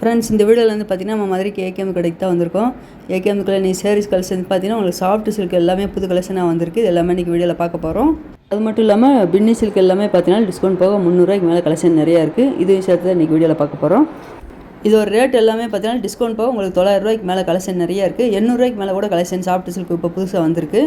Friends இந்த வீடியோவில் வந்து பார்த்தீங்கன்னா நம்ம மதுரைக்கு ஏகேஎம் கடைக்கு தான் வந்திருக்கோம். ஏகேஎம் கடையில் நீ சாரீஸ் கலெக்ஷன் பார்த்தீங்கன்னா உங்களுக்கு சாஃப்ட் சில்க் எல்லாமே புது கலெக்ஷனாக வந்திருக்கு. இது எல்லாமே இன்றைக்கி வீடியோவில் பார்க்க போகிறோம் அது மட்டும் இல்லாமல் பின்னி சில்க் எல்லாமே பார்த்தீங்கன்னா டிஸ்கவுண்ட் போக முந்நூறுரூவாய்க்கு மேலே கலெக்ஷன் நிறையா இருக்குது இது சேர்த்து தான் இன்றைக்கி வீடியோவில் பார்க்க போகிறோம் இது ஒரு ரேட் எல்லாமே பார்த்தீங்கன்னா டிஸ்கவுண்ட் போக உங்களுக்கு தொள்ளாயிரம் ரூபாய்க்கு மேலே கலெக்ஷன் நிறையா இருக்குது எண்ணூறுரூவாய்க்கு மேலே கூட கலெக்ஷன் சாஃப்ட் சில்க் இப்போ புதுசாக வந்திருக்கு.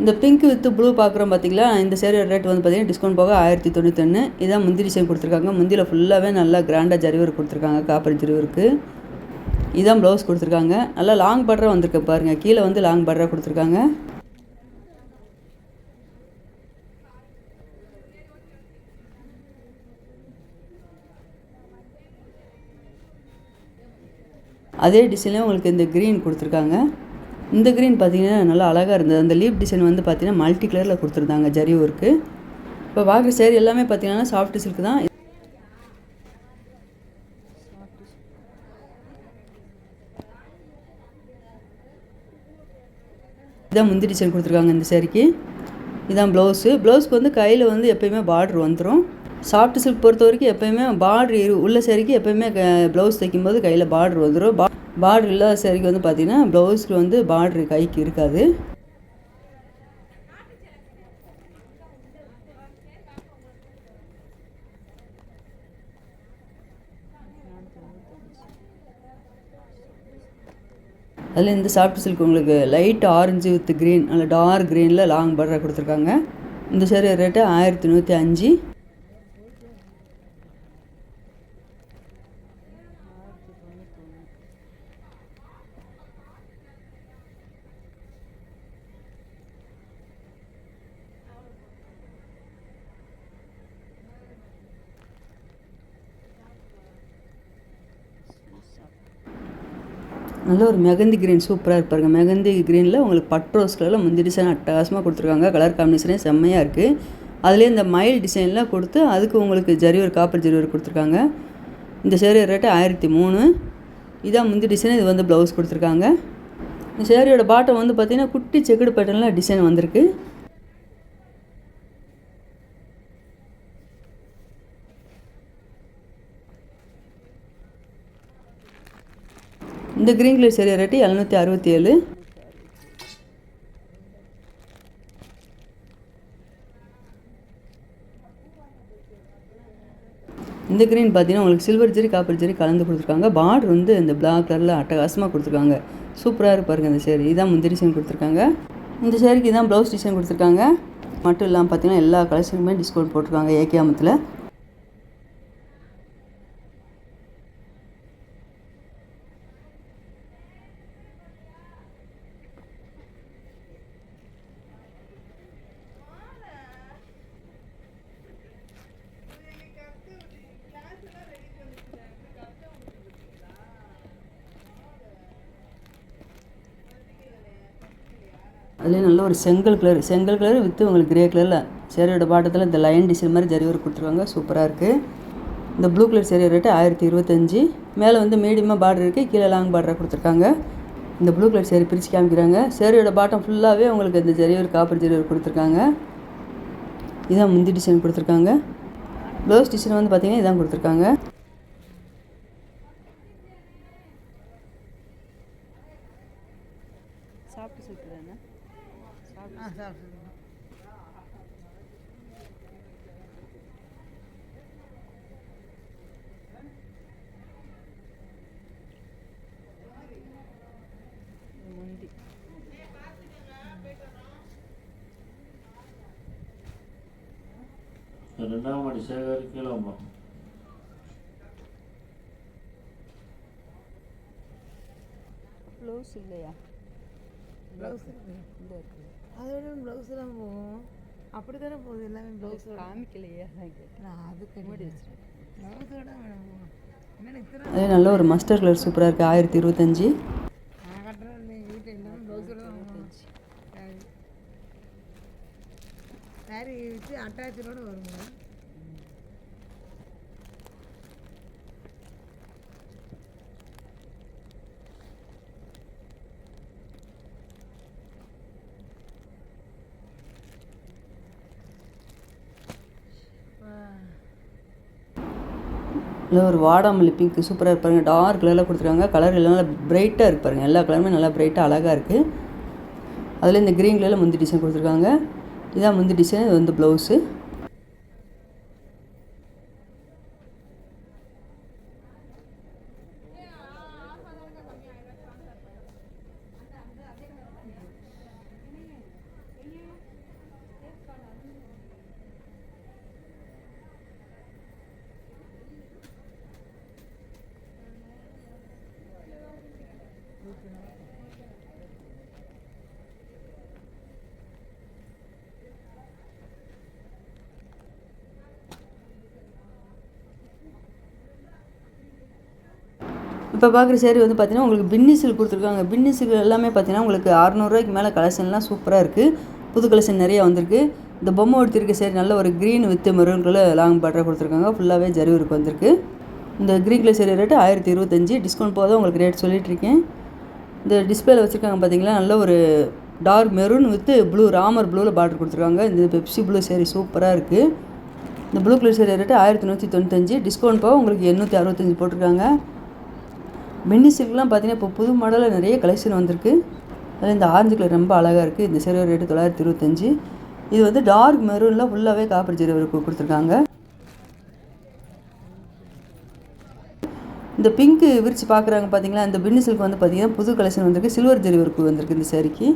இந்த பிங்க் வித் ப்ளூ பார்க்குறோம் பார்த்தீங்களா இந்த சேரீ ரேட் வந்து பார்த்தீங்கன்னா டிஸ்கவுண்ட் போக ஆயிரத்தி தொண்ணூத்தொன்று இதான் முந்திரி டிசைன் கொடுத்துருக்காங்க. முந்தியில் ஃபுல்லாகவே நல்லா கிராண்டாக ஜரிவர் கொடுத்துருக்காங்க. காப்பர் ஜரிவருக்கு இதான் ப்ளவுஸ் கொடுத்துருக்காங்க. நல்லா லாங் பார்டராக வந்திருக்கு பாருங்கள் கீழே வந்து லாங் பார்டராக கொடுத்துருக்காங்க. அதே டிசைனில் உங்களுக்கு இந்த க்ரீன் கொடுத்துருக்காங்க. இந்த க்ரீன் பார்த்தீங்கன்னா நல்லா அழகாக இருந்தது. அந்த லீப் டிசைன் வந்து பார்த்தீங்கன்னா மல்டி கலரில் கொடுத்துருந்தாங்க ஜரி ஒர்க்கு இப்போ பார்க்குற சேர் எல்லாமே பார்த்தீங்கன்னா சாஃப்ட் சில்க் தான். இதான் முந்தி டிசைன் கொடுத்துருக்காங்க இந்த சேரீக்கு இதான் ப்ளவுஸு ப்ளவுஸ்க்கு வந்து கையில் வந்து எப்பயுமே பார்டர் வந்துடும் சாஃப்ட் சில்க் பொறுத்த வரைக்கும் எப்பயுமே பார்டர் இரு உள்ள சேரீக்கு எப்பயுமே ப்ளவுஸ் தைக்கும்போது கையில் பார்டர் வந்துடும் பா பார்டர் இல்லாத சேரீக்கு வந்து பார்த்திங்கன்னா ப்ளவுஸ்க்கு வந்து பார்ட்ரு கைக்கு இருக்காது. அதில் இந்த சாஃப்ட் சில்க் உங்களுக்கு லைட் ஆரஞ்சு வித் க்ரீன் நல்ல டார்க் க்ரீனில் லாங் பார்டர் கொடுத்துருக்காங்க. இந்த சேரீ ரேட்டு ஆயிரத்தி நூற்றி அஞ்சு. நல்ல ஒரு மெகந்தி கிரீன் சூப்பராக இருப்பாருங்க மெகந்தி க்ரீனில் உங்களுக்கு பட் ரோஸ் கலரில் முந்தி டிசைன் அட்டகாசமாக கொடுத்துருக்காங்க. கலர் காம்பினேஷனே செம்மையாக இருக்குது அதுலேயே இந்த மயில் டிசைன்லாம் கொடுத்து அதுக்கு உங்களுக்கு ஜரி ஒரு காப்பர் ஜரி ஒரு கொடுத்துருக்காங்க. இந்த சேரீ ரேட்டு ஆயிரத்தி மூணு. இதான் முந்தி டிசைன் இது வந்து ப்ளவுஸ் கொடுத்துருக்காங்க. இந்த சேரீயோட பாட்டம் வந்து பார்த்திங்கன்னா குட்டி செக்குடு பேட்டர்னில் டிசைன் வந்திருக்கு. இந்த க்ரீன் கலர் சேரீ ரேட்டு எழுநூற்றி அறுபத்தி ஏழு இந்த க்ரீன் பார்த்தீங்கன்னா உங்களுக்கு சில்வர் ஜெரி காப்பர் ஜெரி கலந்து கொடுத்துருக்காங்க. பார்டர் வந்து இந்த பிளாக் கலரில் அட்டகாசமாக கொடுத்துருக்காங்க. சூப்பராக இருப்பாருங்க இந்த சேரீ. இதான் முந்திரி டிசைன் கொடுத்துருக்காங்க. இந்த சேரீக்கு இதான் ப்ளவுஸ் டிசைன் கொடுத்துருக்காங்க. மட்டும் இல்லாமல் பார்த்தீங்கன்னா எல்லா கலெக்ஷனுமே டிஸ்கவுண்ட் போட்டிருக்காங்க. ஏகேமத்தில் அதுலேயும் நல்ல ஒரு செங்கல் கலர் செங்கல் கலர் வித்து உங்களுக்கு கிரே கலரில் சேரியோட பாட்டத்தில் இந்த லைன் டிசைன் மாதிரி ஜரி ஒர்க் கொடுத்துருக்காங்க. சூப்பராக இருக்குது இந்த ப்ளூ கலர் சேரீ ரேட்டு ஆயிரத்தி இருபத்தஞ்சி. மேலே வந்து மீடியமாக பார்டர் இருக்குது கீழே லாங் பார்டராக கொடுத்துருக்காங்க. இந்த ப்ளூ கலர் சேரீ பிரித்து காமிக்கிறாங்க. சேரியோட பாட்டம் ஃபுல்லாகவே உங்களுக்கு இந்த zari work copper zari work கொடுத்துருக்காங்க. இதான் முந்தி டிசைன் கொடுத்துருக்காங்க. ப்ளவுஸ் டிசைன் வந்து பார்த்தீங்கன்னா இதான் கொடுத்துருக்காங்க. சாப்பிட்டு சொல்லிட்டு ஆ சாப்பிடுங்க முந்தி ரெண்டாம் மாடி சேகர் கீழே வந்தோம் ப்ளவுஸ் இல்லையா ப்ளவுஸ் இந்த இருக்குது அதோட ப்ளவுஸ் தான் போகும். அப்படி தானே போகுது? எல்லாமே ப்ளவுஸோட காமிக்கலையே நான் அது கிடையாது ப்ளவுஸோட என்ன இத்தனை அதே நல்ல ஒரு மஸ்டர் கலர் சூப்பராக இருக்குது ஆயிரத்தி இருபத்தஞ்சி. நான் கட்டுறேன் வீட்டில் எல்லாமே ப்ளவுஸோட தான் வாங்குவோம் சாரி. சாரி வச்சு அட்டாச்சோட வருங்க. இல்லை ஒரு வாடாமல்லி பிங்க் சூப்பராக இருப்பாருங்க டார்க் கலரில் கொடுத்துருக்காங்க. கலர் எல்லாம் நல்லா பிரைட்டாக இருப்பாருங்க எல்லா கலருமே நல்லா பிரைட்டாக அழகாக இருக்குது அதில் இந்த க்ரீன் கலரில் முந்தி டிசைன் கொடுத்துருக்காங்க. இதான் முந்தி டிசைன் இது வந்து ப்ளவுஸு இப்போ பார்க்குற சேரீ வந்து பார்த்தீங்கன்னா உங்களுக்கு பின்னிசில் கொடுத்துருக்காங்க. பின்னிசில் எல்லாமே பார்த்தீங்கன்னா உங்களுக்கு அறநூறுவாய்க்கு மேலே கலெக்ஷன்லாம் சூப்பராக இருக்குது புது கலெக்ஷன் நிறையா வந்திருக்கு. இந்த பொம்மை எடுத்திருக்க சேரீ நல்ல ஒரு green with maroon colour long பார்டராக கொடுத்துருக்காங்க. ஃபுல்லாகவே ஜரிவருக்கு வந்திருக்கு. இந்த க்ரீன் கலர் சேரீ ரேட்டு ஆயிரத்தி இருபத்தஞ்சி. டிஸ்கவுண்ட் போதும் உங்களுக்கு ரேட் சொல்லிகிட்ருக்கேன் இந்த டிஸ்பிளேல வச்சுருக்காங்க பார்த்தீங்களா நல்ல ஒரு dark maroon with blue Ramar ப்ளூவில் பார்டர் கொடுத்துருக்காங்க. இந்த பெப்சி ப்ளூ சேரீ சூப்பராக இருக்குது இந்த ப்ளூ கலர் சேரீ ரேட்டு ஆயிரத்தி நூற்றி தொண்ணூத்தஞ்சு. டிஸ்கவுண்ட் போக உங்களுக்கு எண்ணூற்றி அறுபத்தஞ்சி போட்டிருக்காங்க. மின்னி சில்க்லாம் பார்த்தீங்கன்னா இப்போ புது மாடலில் நிறைய கலெக்ஷன் வந்திருக்கு. அதில் இந்த ஆரஞ்சு கலர் ரொம்ப அழகாக இருக்குது இந்த சிறுவர் ரேட்டு தொள்ளாயிரத்தி இருபத்தஞ்சி. இது வந்து டார்க் மெரூனில் ஃபுல்லாகவே காப்பர் ஜெரி கொடுத்துருக்காங்க. இந்த பிங்க்கு விரித்து பார்க்குறாங்க பார்த்தீங்களா? இந்த பின்னி சில்க் வந்து பார்த்தீங்கன்னா புது கலெக்ஷன் வந்திருக்கு. சில்வர் ஜெரி வந்திருக்கு இந்த சேரீக்கு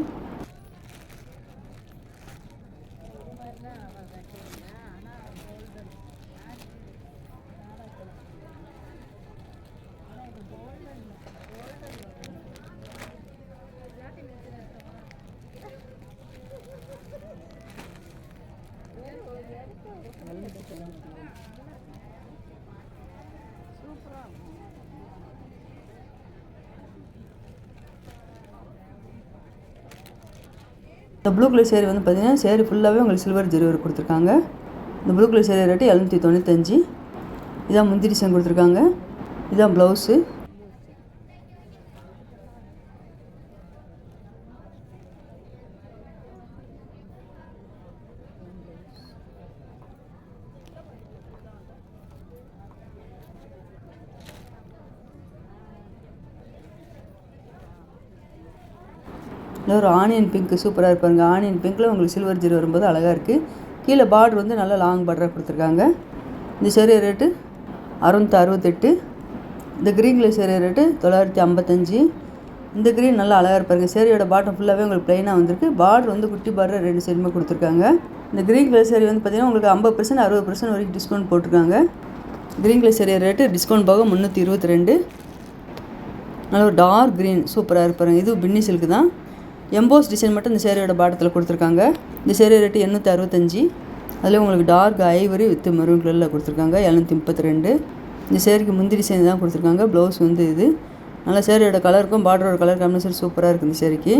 இந்த ப்ளூ கலர் சேரீ வந்து பார்த்தீங்கன்னா சேரீ ஃபுல்லாகவே உங்களுக்கு சில்வர் ஜெரி கொடுத்துருக்காங்க. இந்த ப்ளூ கலர் சேரீ ரேட்டு எழுநூற்றி தொண்ணூத்தஞ்சு. இதான் முந்திரி டிசைன் கொடுத்துருக்காங்க. இதான் ப்ளவுஸு இல்லை ஒரு ஆனியன் பிங்க் சூப்பராக இருப்பாருங்க. ஆனியன் பிங்க்கில் உங்களுக்கு சில்வர் ஜீரோ வரும்போது அழகாக இருக்குது கீழே பார்டர் வந்து நல்லா லாங் பார்டராக கொடுத்துருக்காங்க. இந்த சேரீ ரேட்டு அறுநூத்தி அறுபத்தெட்டு. இந்த க்ரீன் கலர் சேரீ ரேட்டு தொள்ளாயிரத்தி ஐம்பத்தஞ்சு. இந்த க்ரீன் நல்லா அழகாக இருப்பாருங்க சேரீயோட பாட்டம் ஃபுல்லாகவே உங்களுக்கு ப்ளைனாக வந்திருக்கு. பார்டர் வந்து குட்டி பார்டர் ரெண்டு சைடுமே கொடுத்துருக்காங்க. இந்த க்ரீன் கலர் சேரீ வந்து பார்த்திங்கன்னா உங்களுக்கு ஐம்பது பர்சன்ட் அறுபது பர்சன்ட் வரைக்கும் டிஸ்கவுண்ட் போட்டிருக்காங்க. Green colour sari rate discount போக முந்நூற்றி இருபத்தி ரெண்டு. நல்ல ஒரு டார்க் க்ரீன் சூப்பராக இருப்பாருங்க இது பின்னி சில்க் தான். எம்போஸ் டிசைன் மட்டும் இந்த சேரீயோட பாட்டத்தில் கொடுத்துருக்காங்க. இந்த சேரீ ரேட்டு எண்ணூற்றி அறுபத்தஞ்சி. அதில் உங்களுக்கு டார்க் ஐவரி வித் மெரூன் கலரில் கொடுத்துருக்காங்க. எழுநூற்றி முப்பத்தி ரெண்டு. இந்த சேரீக்கு முந்தி டிசைன் தான் கொடுத்துருக்காங்க. ப்ளவுஸ் வந்து இது. நல்லா சேரீயோட கலருக்கும் பார்டரோட கலர் காம்பினேஷன் சூப்பராக இருக்குது இந்த சேரீக்கு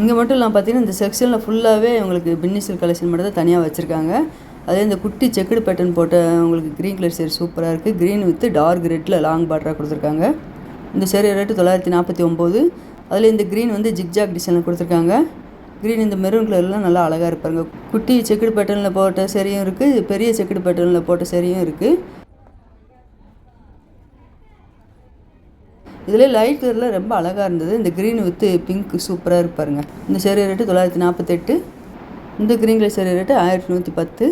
இங்கே மட்டும் இல்லாமல் பார்த்தீங்கன்னா இந்த செக்ஷனில் ஃபுல்லாகவே உங்களுக்கு பின்னிசல் கலெக்ஷன் மட்டும் தான் தனியாக வச்சுருக்காங்க. அதே இந்த குட்டி செக்குடு பேட்டர்ன் போட்ட உங்களுக்கு க்ரீன் கலர் சேரி சூப்பராக இருக்குது க்ரீன் வித் டார்க் ரெட்டில் லாங் பார்டராக கொடுத்துருக்காங்க. இந்த சேரீ ரேட்டு தொள்ளாயிரத்தி நாற்பத்தி ஒம்பது. அதில் இந்த க்ரீன் வந்து ஜிக்ஜாக் டிசைனில் கொடுத்துருக்காங்க. க்ரீன் இந்த மெரூன் கலர்லாம் நல்லா அழகாக இருப்பாருங்க குட்டி செக்குடு பேட்டர்னில் போட்ட சேரியும் இருக்குது பெரிய செக்குடு பேட்டர்னில் போட்ட சேரியும் இருக்குது இதில் லைட் கலரில் ரொம்ப அழகாக இருந்தது. இந்த க்ரீன் வித்து பிங்க் சூப்பராக இருப்பாருங்க இந்த சேரீ ரேட்டு தொள்ளாயிரத்தி நாற்பத்தெட்டு இந்த க்ரீன் கலர் சேரீ ரேட்டு ஆயிரத்தி நூற்றி பத்து.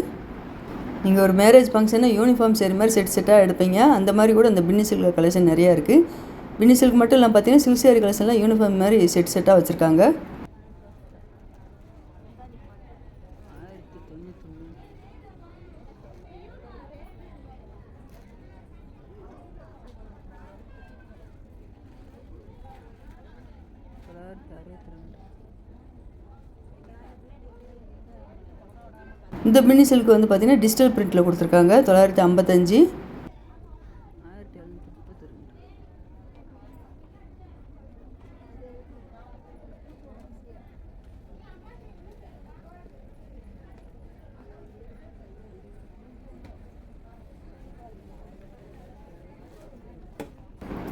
நீங்கள் ஒரு மேரேஜ் ஃபங்க்ஷனை யூனிஃபார்ம் சேரீ மாதிரி செட் செட்டாக எடுப்பீங்க. அந்த மாதிரி கூட அந்த பின்னி சில்க் கலெக்ஷன் நிறையா இருக்குது பின்னி சில்க் மட்டும் இல்லாமல் பார்த்தீங்கன்னா சில்க் சேரீ கலெக்ஷன்லாம் யூனிஃபார்ம் மாதிரி செட் செட்டாக வச்சுருக்காங்க. இந்த மினி சில்க் வந்து பார்த்தீங்கன்னா டிஜிட்டல் பிரிண்டில் கொடுத்துருக்காங்க. தொள்ளாயிரத்தி ஐம்பத்தஞ்சு.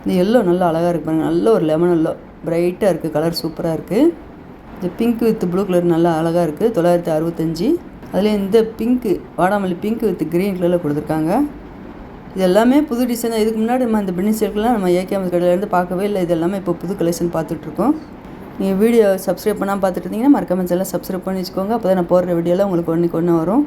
இந்த எல்லோ நல்லா அழகாக இருக்கு பாருங்கள் நல்ல ஒரு லெமன் எல்லோ பிரைட்டாக இருக்குது கலர் சூப்பராக இருக்குது இந்த பிங்க் வித் ப்ளூ கலர் நல்லா அழகாக இருக்குது தொள்ளாயிரத்தி அறுபத்தஞ்சி. அதில் இந்த பிங்க்கு வாடாமல்லி பிங்க் வித் க்ரீன் கலரில் கொடுத்துருக்காங்க. இது எல்லாமே புது டிசைன் இதுக்கு முன்னாடி நம்ம இந்த பின்னி சில்க்லாம் நம்ம ஏகேஎம் கடையிலேருந்து பார்க்கவே இல்லை. இது எல்லாமே இப்போ புது கலெக்ஷன் பார்த்துட்ருக்கோம் நீங்கள் வீடியோ சப்ஸ்கிரைப் பண்ணால் பார்த்துட்டு இருந்தீங்கன்னா மறக்காமல் எல்லாம் சப்ஸ்கிரைப் பண்ணி வச்சுக்கோங்க. அப்போ தான் நான் போடுற வீடியோலாம் உங்களுக்கு ஒன்றுக்கு ஒன்று வரும்.